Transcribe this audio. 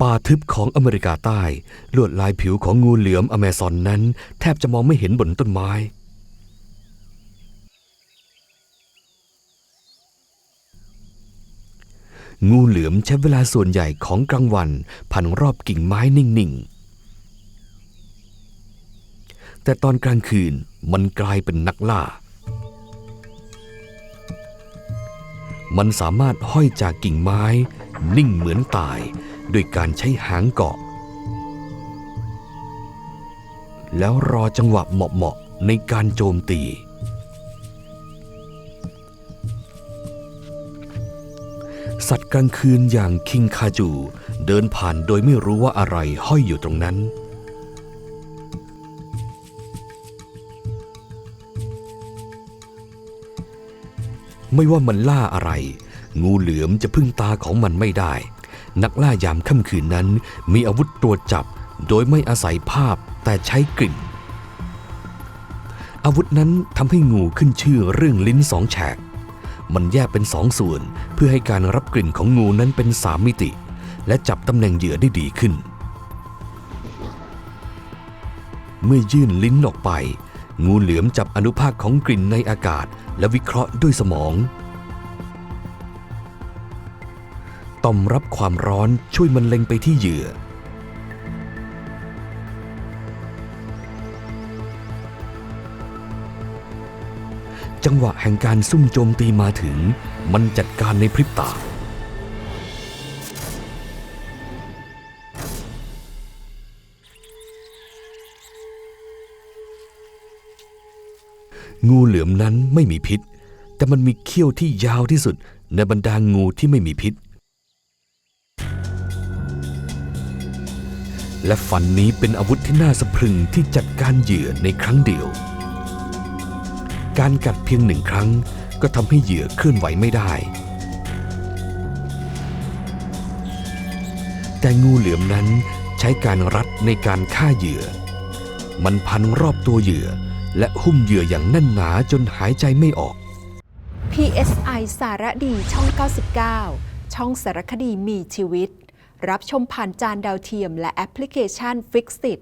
ป่าทึบของอเมริกาใต้ ลวดลายผิวของงูเหลือมอเมซอนนั้น แทบจะมองไม่เห็นบนต้นไม้ งูเหลือมใช้เวลาส่วนใหญ่ของกลางวันพันรอบกิ่งไม้นิ่งๆ แต่ตอนกลางคืนมันกลายเป็นนักล่า มันสามารถห้อยจากกิ่งไม้ นิ่งเหมือนตาย ด้วยการใช้หางเกาะ แล้วรอจังหวะเหมาะๆในการโจมตี สัตว์กลางคืนอย่างคิงคาจูเดินผ่านโดยไม่รู้ว่าอะไรห้อยอยู่ตรงนั้นไม่ว่ามันล่าอะไร งูเหลือมจะพึ่งตาของมันไม่ได้ นักล่ายามค่ำคืนนั้น มีอาวุธตรวจจับโดยไม่อาศัยภาพแต่ใช้กลิ่น อาวุธนั้นทำให้งูขึ้นชื่อเรื่องลิ้นสองแฉก มันแยกเป็นสองส่วนเพื่อให้การรับกลิ่นของงูนั้นเป็นสามมิติ และจับตำแหน่งเหยื่อได้ดีขึ้น เมื่อยื่นลิ้นออกไป งูเหลือมจับอนุภาคของกลิ่นในอากาศและวิเคราะห์ด้วยสมอง ต่อมรับความร้อนช่วยมันเล็งไปที่เหยื่อ จังหวะแห่งการซุ่มโจมตีมาถึง มันจัดการในพริบตา งูเหลือมนั้นไม่มีพิษ แต่มันมีเขี้ยวที่ยาวที่สุดในบรรดางูที่ไม่มีพิษ และฟันนี้เป็นอาวุธที่น่าสะพรึงที่จัดการเหยื่อในครั้งเดียว การกัดเพียงหนึ่งครั้งก็ทำให้เหยื่อเคลื่อนไหวไม่ได้ แต่งูเหลือมนั้นใช้การรัดในการฆ่าเหยื่อ มันพันรอบตัวเหยื่อ และหุ้มเหยื่ออย่างแน่นหนาจนหายใจไม่ออก PSI สารดีช่อง 99 ช่องสารคดีมีชีวิต รับชมผ่านจานดาวเทียมและแอปพลิเคชัน Fixit